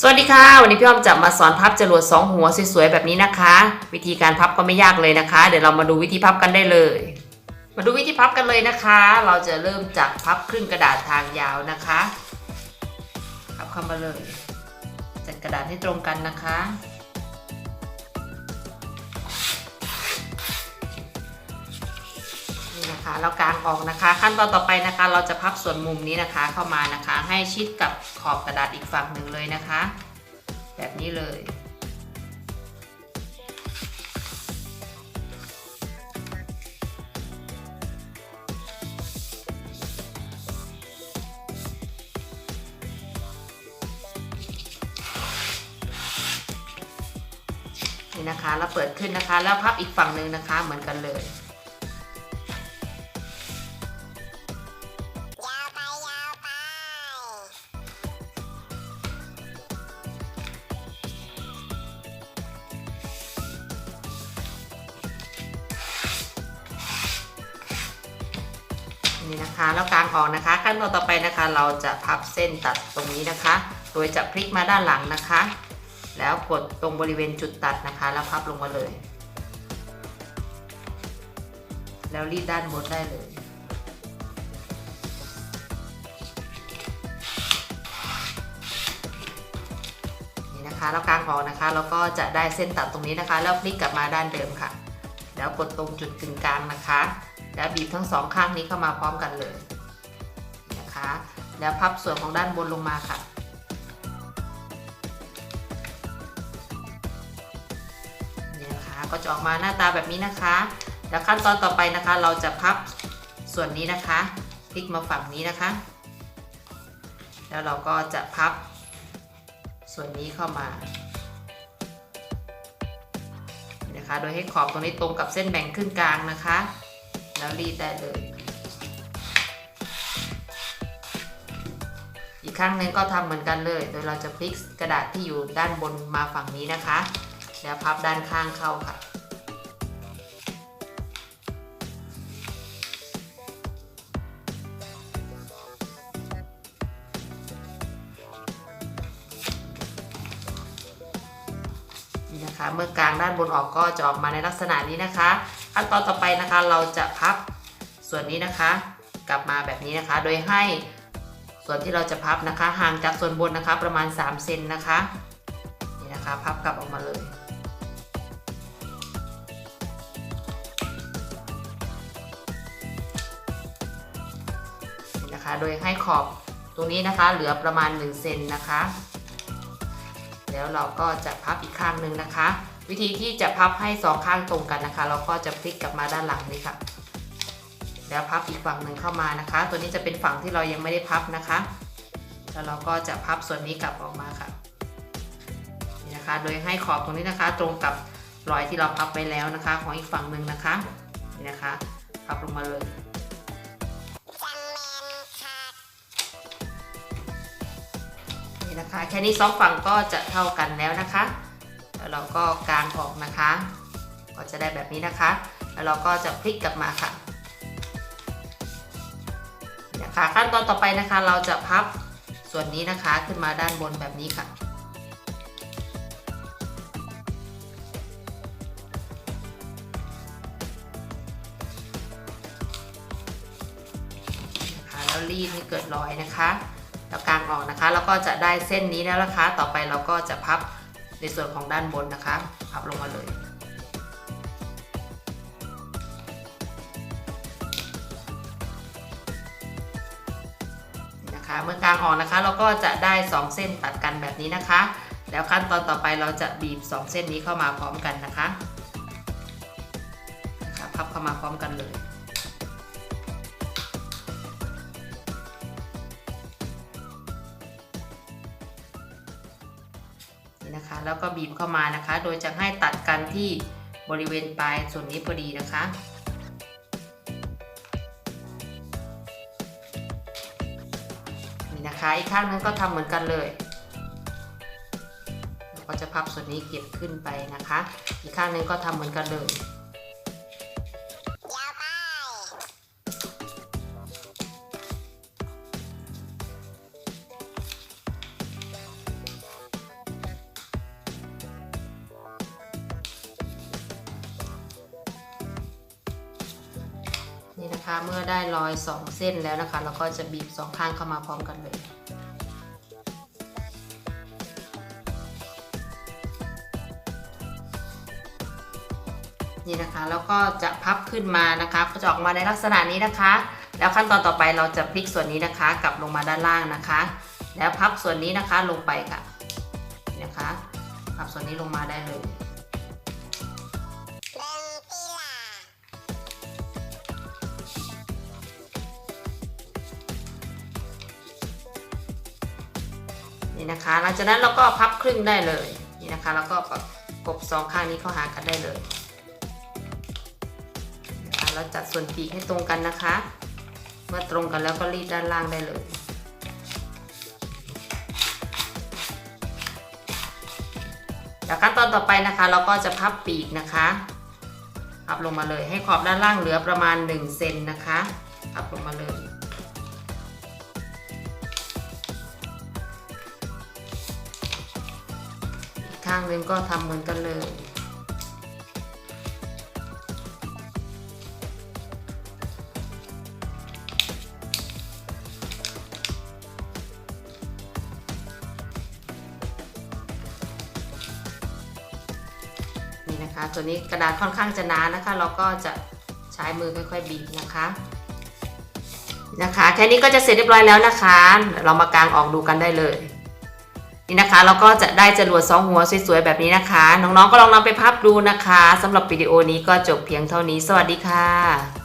สวัสดีค่ะ วันนี้พี่อ้อมจะมาสอนพับจรวดสองหัวสวยๆแบบนี้นะคะ วิธีการพับก็ไม่ยากเลยนะคะ เดี๋ยวเรามาดูวิธีพับกันได้เลย มาดูวิธีพับกันเลยนะคะ เราจะเริ่มจากพับครึ่งกระดาษทางยาวนะคะพับเข้ามาเลยจัดกระดาษให้ตรงกันนะคะ นะคะเรากางออกนะคะ ขั้นตอนต่อไปนะคะ เราจะพับส่วนมุมนี้นะคะเข้ามานะคะ ให้ชิดกับขอบกระดาษอีกฝั่งหนึ่งเลยนะคะ แบบนี้เลย นี่นะคะ เราเปิดขึ้นนะคะ แล้วพับอีกฝั่งหนึ่งนะคะเหมือนกันเลย นี่นะคะ แล้วกางออกนะคะ ขั้นตอนต่อไปนะคะ เราจะพับเส้นตัดตรงนี้นะคะ โดยจะพลิกมาด้านหลังนะคะ แล้วกดตรงบริเวณจุดตัดนะคะ แล้วพับลงมาเลย แล้วรีดด้านบนได้เลยนี่นะคะแล้วกางออกนะคะแล้วก็จะได้เส้นตัดตรงนี้นะคะ แล้วพลิกกลับมาด้านเดิมค่ะ แล้วกดตรงจุดกึ่งกลางนะคะ แล้วบีบทั้งสองข้างนี้เข้ามาพร้อมกันเลยนะคะ แล้วพับส่วนของด้านบนลงมาค่ะ นี่นะคะก็จะออกมาหน้าตาแบบนี้นะคะ แล้วขั้นตอนต่อไปนะคะ เราจะพับส่วนนี้นะคะพลิกมาฝั่งนี้นะคะ แล้วเราก็จะพับส่วนนี้เข้ามานี่นะคะ โดยให้ขอบตรงนี้ตรงกับเส้นแบ่งครึ่งกลางนะคะ แล้วรีดได้เลย อีกครั้งนึงก็ทำเหมือนกันเลย โดยเราจะพลิกกระดาษที่อยู่ด้านบนมาฝั่งนี้นะคะ แล้วพับด้านข้างเข้าค่ะนี่นะคะเมื่อกลางด้านบนออกก็จะออกมาในลักษณะนี้นะคะ ขั้นตอนต่อไปนะคะเราจะพับส่วนนี้นะคะ กลับมาแบบนี้นะคะ โดยให้ส่วนที่เราจะพับนะคะ ห่างจากส่วนบนนะคะประมาณ 3 เซนนะคะนี่นะคะ พับกลับออกมาเลยนี่นะคะ โดยให้ขอบตรงนี้นะคะเหลือประมาณ1เซนนะคะ แล้วเราก็จะพับอีกข้างหนึ่งนะคะ วิธีที่จะพับให้สองข้างตรงกันนะคะ เราก็จะพลิกกลับมาด้านหลังนี่ค่ะ แล้วพับอีกฝั่งหนึ่งเข้ามานะคะ ตัวนี้จะเป็นฝั่งที่เรายังไม่ได้พับนะคะ แล้วเราก็จะพับส่วนนี้กลับออกมาค่ะนี่นะคะ โดยให้ขอบตรงนี้นะคะ ตรงกับรอยที่เราพับไปแล้วนะคะ ของอีกฝั่งหนึ่งนะคะนี่นะคะพับลงมาเลยนี่นะคะแค่นี้สองฝั่งก็จะเท่ากันแล้วนะคะ แล้วเราก็กางออกนะคะ ก็จะได้แบบนี้นะคะ แล้วเราก็จะพลิกกลับมาค่ะนี่นะคะขั้นตอนต่อไปนะคะ เราจะพับส่วนนี้นะคะขึ้นมาด้านบนแบบนี้ค่ะนะคะแล้วรีดให้เกิดรอยนะคะ แล้วกางออกนะคะ แล้วก็จะได้เส้นนี้แล้วนะคะ ต่อไปเราก็จะพับ ในส่วนของด้านบนนะคะพับลงมาเลยนะคะเมื่อกางออกนะคะเราก็จะได้ 2 เส้นตัดกันแบบนี้นะคะ แล้วขั้นตอนต่อไปเราจะบีบ 2 เส้นนี้เข้ามาพร้อมกันนะคะนะคะพับเข้ามาพร้อมกันเลย แล้วก็บีบเข้ามานะคะ โดยจะให้ตัดกันที่บริเวณปลายส่วนนี้พอดีนะคะ นี่นะคะอีกข้างนึงก็ทำเหมือนกันเลยแล้วก็จะพับส่วนนี้เก็บขึ้นไปนะคะ อีกข้างนึงก็ทำเหมือนกันเลย นะคะ เมื่อได้รอยสองเส้นแล้วนะคะเราก็จะบีบสองข้างเข้ามาพร้อมกันเลยนี่นะคะแล้วก็จะพับขึ้นมานะคะก็จะออกมาในลักษณะนี้นะคะ แล้วขั้นตอนต่อไปเราจะพลิกส่วนนี้นะคะ กลับลงมาด้านล่างนะคะ แล้วพับส่วนนี้นะคะลงไปค่ะนี่นะคะ พับส่วนนี้ลงมาได้เลย นี่นะคะ หลังจากนั้นเราก็พับครึ่งได้เลยนี่นะคะ แล้วก็ประกบสองข้างนี้เข้าหากันได้เลยนะคะเราจัดส่วนปีกให้ตรงกันนะคะ เมื่อตรงกันแล้วก็รีดด้านล่างได้เลยแล้วขั้นตอนต่อไปนะคะ เราก็จะพับปีกนะคะพับลงมาเลยให้ขอบด้านล่างเหลือประมาณ1เซนนะคะพับลงมาเลย ข้างหนึงก็ทำเหมือนกันเลย นี่นะคะ ตัวนี้กระดาษค่อนข้างจะหนานะคะ เราก็จะใช้มือค่อยๆบีบนะคะนะคะ แค่นี้ก็จะเสร็จเรียบร้อยแล้วนะคะ เรามากางออกดูกันได้เลย นี่นะคะเราก็จะได้จรวดสองหัวสวยๆแบบนี้นะคะ น้องๆก็ลองนำไปพับดูนะคะสำหรับวิดีโอนี้ก็จบเพียงเท่านี้ สวัสดีค่ะ